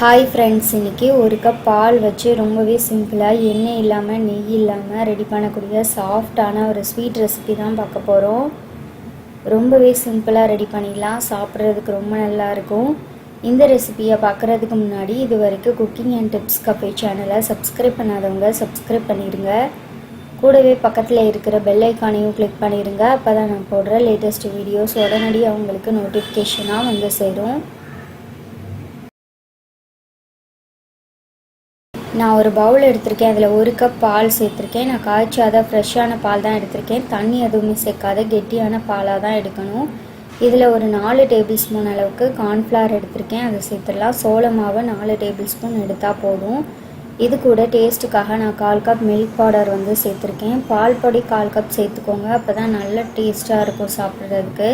Hi friends இன்றைக்கி ஒரு cup பால் வச்சு ரொம்பவே சிம்பிளாக எண்ணெய் இல்லாமல் நெய் இல்லாமல் ரெடி பண்ணக்கூடிய சாஃப்டான ஒரு ஸ்வீட் ரெசிபி தான் பார்க்க போகிறோம் ரொம்பவே சிம்பிளாக ரெடி பண்ணிடலாம். சாப்பிட்றதுக்கு ரொம்ப நல்லாயிருக்கும் இந்த ரெசிபியை பார்க்குறதுக்கு முன்னாடி இது வரைக்கும் குக்கிங் அண்ட் டிப்ஸ் கஃபே சேனலை சப்ஸ்கிரைப் பண்ணாதவங்க சப்ஸ்கிரைப் பண்ணிடுங்க கூடவே பக்கத்தில் இருக்கிற பெல் ஐக்கானையும் கிளிக் பண்ணிடுங்க அப்போ தான் நான் போடுற லேட்டஸ்ட் வீடியோஸ் உடனடியாக அவங்களுக்கு நோட்டிஃபிகேஷனாக வந்து சேரும். நான் ஒரு பவுல் எடுத்திருக்கேன் அதில் ஒரு கப் பால் சேர்த்துருக்கேன். நான் காய்ச்சாத ஃப்ரெஷ்ஷான பால் தான் எடுத்திருக்கேன். தண்ணி எதுவுமே சேர்க்காத கெட்டியான பாலாக தான் எடுக்கணும். இதில் ஒரு நாலு டேபிள் ஸ்பூன் அளவுக்கு கார்ன்ஃப்ளவர் எடுத்திருக்கேன். அதை சேர்த்துடலாம். சோள மாவு நாலு டேபிள் ஸ்பூன் எடுத்தால் போதும். இது கூட டேஸ்ட்டுக்காக நான் கால் கப் மில்க் பவுடர் வந்து சேர்த்துருக்கேன். பால் பொடி கால் கப் சேர்த்துக்கோங்க. அப்போ தான் நல்ல டேஸ்ட்டாக இருக்கும் சாப்பிட்றதுக்கு.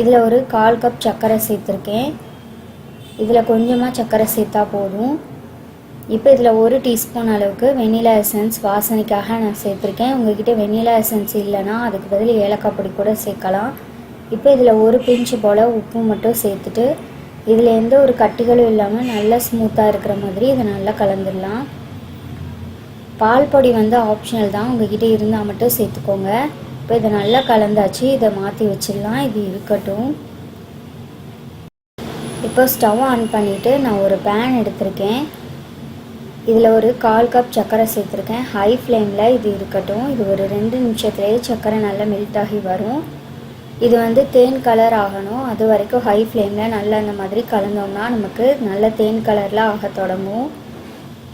இதில் ஒரு கால் கப் சர்க்கரை சேர்த்துருக்கேன். இதில் கொஞ்சமாக சர்க்கரை சேர்த்தா போதும். இப்போ இதில் ஒரு டீஸ்பூன் அளவுக்கு வெனிலா எசன்ஸ் வாசனைக்காக நான் சேர்த்துருக்கேன். உங்ககிட்ட வெனிலா எசன்ஸ் இல்லைன்னா அதுக்கு பதில் ஏலக்காய் பொடி கூட சேர்க்கலாம். இப்போ இதில் ஒரு பிஞ்சு போல் உப்பு மட்டும் சேர்த்துட்டு இதில் எந்த ஒரு கட்டிகளும் இல்லாமல் நல்லா ஸ்மூத்தாக இருக்கிற மாதிரி இதை நல்லா கலந்துடலாம். பால் பொடி வந்து ஆப்ஷனல் தான். உங்ககிட்ட இருந்தால் மட்டும் சேர்த்துக்கோங்க. இப்போ இதை நல்லா கலந்தாச்சு இதை மாற்றி வச்சிடலாம். இது இருக்கட்டும். இப்போ ஸ்டவ் ஆன் பண்ணிவிட்டு நான் ஒரு பேன் எடுத்திருக்கேன். இதில் ஒரு கால் கப் சர்க்கரை சேர்த்துருக்கேன். ஹை ஃப்ளேமில் இது இருக்கட்டும். இது ஒரு ரெண்டு நிமிஷத்துலேயே சர்க்கரை நல்லா மெல்ட் ஆகி வரும். இது வந்து தேன் கலர் ஆகணும். அது வரைக்கும் ஹை ஃப்ளேமில் நல்லா அந்த மாதிரி கலந்தோம்னா நமக்கு நல்ல தேன் கலரில் ஆக தொடங்கும்.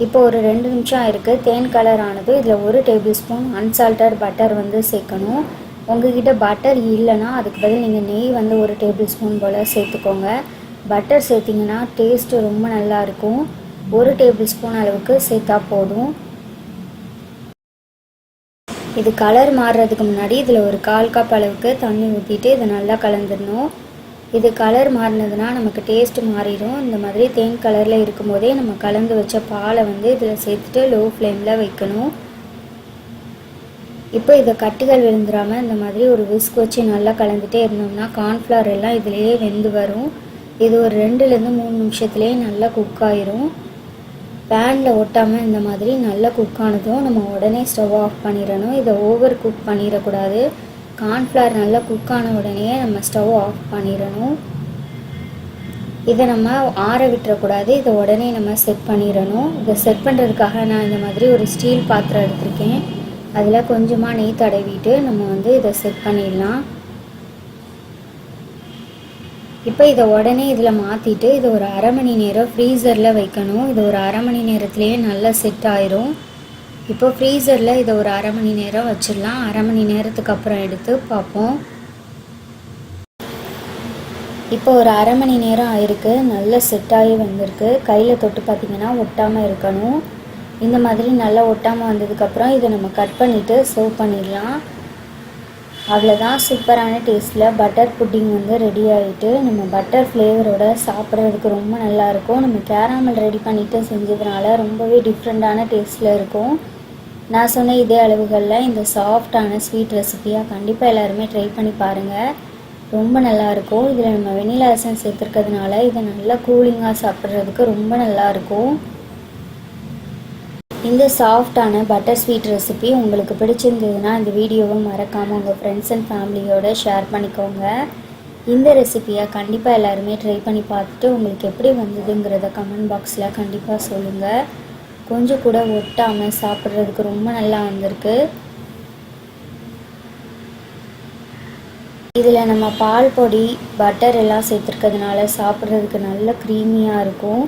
இப்போ ஒரு ரெண்டு நிமிஷம் இருக்குது தேன் கலர் ஆனது இதில் ஒரு டேபிள் ஸ்பூன் அன்சால்டட் பட்டர் வந்து சேர்க்கணும். உங்ககிட்ட பட்டர் இல்லைன்னா அதுக்கு பதில் நீங்கள் நெய் வந்து ஒரு டேபிள் ஸ்பூன் போல் சேர்த்துக்கோங்க. பட்டர் சேர்த்திங்கன்னா டேஸ்ட்டு ரொம்ப நல்லாயிருக்கும் ஒரு டேபிள் ஸ்பூன் அளவுக்கு சேர்த்தா போதும். இது கலர் மாறுறதுக்கு முன்னாடி இதில் ஒரு கால் கப் அளவுக்கு தண்ணி ஊற்றிட்டு இதை நல்லா கலந்துடணும். இது கலர் மாறினதுன்னா நமக்கு டேஸ்ட் மாறிடும். இந்த மாதிரி தேன் கலரில் இருக்கும்போதே நம்ம கலந்து வச்ச பாலை வந்து இதில் சேர்த்துட்டு லோ ஃப்ளேமில் வைக்கணும். இப்போ இதை கட்டுகள் விழுந்துடாமல் இந்த மாதிரி ஒரு விஸ்க் வச்சு நல்லா கலந்துட்டே இருந்தோம்னா கார்ன்ஃப்ளவர் எல்லாம் இதுலேயே வெந்து வரும். இது ஒரு ரெண்டுலேருந்து மூணு நிமிஷத்துலேயே நல்லா குக் ஆயிரும். பேனில் ஒட்டாமல் இந்த மாதிரி நல்லா குக் ஆனதும் நம்ம உடனே ஸ்டவ் ஆஃப் பண்ணிடணும். இதை ஓவர் குக் பண்ணிடக்கூடாது. கார்ன்ஃப்ளவர் நல்லா குக் ஆன உடனே நம்ம ஸ்டவ் ஆஃப் பண்ணிடணும். இதை நம்ம ஆற விட்டுறக்கூடாது. இதை உடனே நம்ம செட் பண்ணிடணும். இதை செட் பண்ணுறதுக்காக நான் இந்த மாதிரி ஒரு ஸ்டீல் பாத்திரம் எடுத்திருக்கேன். அதில் கொஞ்சமாக நெய் தடவிட்டு நம்ம வந்து இதை செட் பண்ணிடலாம். இப்போ இதை உடனே இதில் மாற்றிட்டு இதை ஒரு அரை மணி நேரம் ஃப்ரீசரில் வைக்கணும். இது ஒரு அரை மணி நேரத்துலேயே நல்லா செட் ஆயிரும். இப்போ ஃப்ரீசரில் இதை ஒரு அரை மணி நேரம் வச்சிடலாம். அரை மணி நேரத்துக்கு அப்புறம் எடுத்து பார்ப்போம். இப்போ ஒரு அரை மணி நேரம் ஆயிருக்கு. நல்ல செட் ஆகி வந்திருக்கு. கையில் தொட்டு பார்த்திங்கன்னா ஒட்டாமல் இருக்கணும். இந்த மாதிரி நல்லா ஒட்டாமல் வந்ததுக்கப்புறம் இதை நம்ம கட் பண்ணிவிட்டு சர்வ் பண்ணிடலாம். அவ்வளோதான் சூப்பரான டேஸ்ட்டில் பட்டர் புட்டிங் வந்து ரெடி ஆகிட்டு நம்ம பட்டர் ஃப்ளேவரோட சாப்பிட்றதுக்கு ரொம்ப நல்லாயிருக்கும். நம்ம கேராமல் ரெடி பண்ணிவிட்டு செஞ்சதுனால ரொம்பவே டிஃப்ரெண்ட்டான டேஸ்ட்டில் இருக்கும். நான் சொன்ன இதே அளவுகளில் இந்த சாஃப்டான ஸ்வீட் ரெசிபியாக கண்டிப்பாக எல்லாருமே ட்ரை பண்ணி பாருங்கள் ரொம்ப நல்லாயிருக்கும். இதில் நம்ம வெனிலா எசன்ஸ் சேர்த்துருக்கிறதுனால இதை நல்லா கூலிங்காக சாப்பிட்றதுக்கு ரொம்ப நல்லாயிருக்கும். இந்த சாஃப்டான பட்டர் ஸ்வீட் ரெசிபி உங்களுக்கு பிடிச்சிருந்ததுன்னா இந்த வீடியோவை மறக்காமல் உங்கள் ஃப்ரெண்ட்ஸ் அண்ட் ஃபேமிலியோட ஷேர் பண்ணிக்கோங்க. இந்த ரெசிபியை கண்டிப்பாக எல்லாருமே ட்ரை பண்ணி பார்த்துட்டு உங்களுக்கு எப்படி வந்ததுங்கிறத கமெண்ட் பாக்ஸில் கண்டிப்பாக சொல்லுங்கள் கொஞ்சம் கூட ஒட்டாமல் சாப்பிட்றதுக்கு ரொம்ப நல்லா வந்திருக்கு. இதில் நம்ம பால் பொடி பட்டர் எல்லாம் சேர்த்துருக்கிறதுனால சாப்பிட்றதுக்கு நல்ல க்ரீமியாக இருக்கும்.